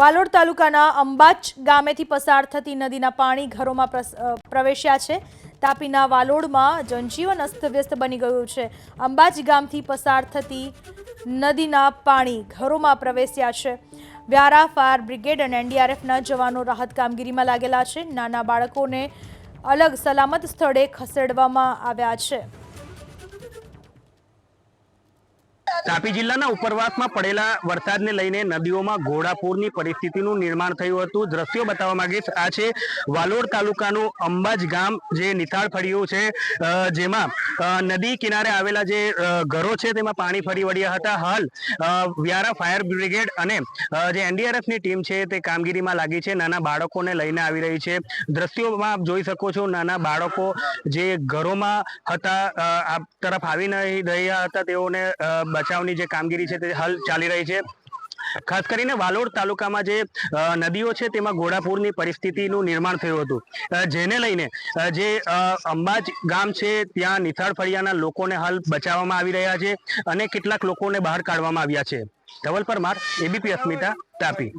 વાલોડ તાલુકાના અંબાચ ગામેથી પસાર થતી નદીના પાણી ઘરોમાં પ્રવેશ્યા છે. તાપીના વાલોડમાં જનજીવન અસ્તવ્યસ્ત બની ગયું છે. અંબાચ ગામથી પસાર થતી નદીના પાણી ઘરોમાં પ્રવેશ્યા છે. વ્યારા ફાયર બ્રિગેડ અને એનડીઆરએફના જવાનો રાહત કામગીરીમાં લાગેલા છે. નાના બાળકોને અલગ સલામત સ્થળે ખસેડવામાં આવ્યા છે. તાપી જિલ્લાના ઉપરવાસમાં પડેલા વરસાદને લઈને નદીઓમાં ઘોડાપૂરની પરિસ્થિતિનું નિર્માણ થયું હતું. દ્રશ્યો બતાવવા માંગીશ. આ છે વાલોડ તાલુકાનું અંબાજ ગામ જે નિથાળ ફળિયું છે. જેમાં નદી કિનારે આવેલા જે ઘરો છે તેમાં પાણી ફરી વળ્યા હતા. હાલ વ્યારા ફાયર બ્રિગેડ અને જે એનડીઆરએફની ટીમ છે તે કામગીરીમાં લાગી છે. નાના બાળકોને લઈને આવી રહી છે. દ્રશ્યોમાં આપ જોઈ શકો છો નાના બાળકો જે ઘરોમાં હતા આ તરફ આવી નહીં રહ્યા હતા. તેઓને અ, બચાવની જે કામગીરી છે તે હાલ ચાલી રહી છે. ખાસ કરીને વાલોડ તાલુકામાં જે નદીઓ છે તેમાં ઘોડાપૂરની પરિસ્થિતિનું નિર્માણ થયું હતું. જેને લઈને જે અંબાજ ગામ છે ત્યાં નિથાળ ફળિયાના લોકોને હાલ બચાવવામાં આવી રહ્યા છે અને કેટલાક લોકોને બહાર કાઢવામાં આવ્યા છે. ધવલ પરમાર એબીપી અસ્મિતા, તાપી.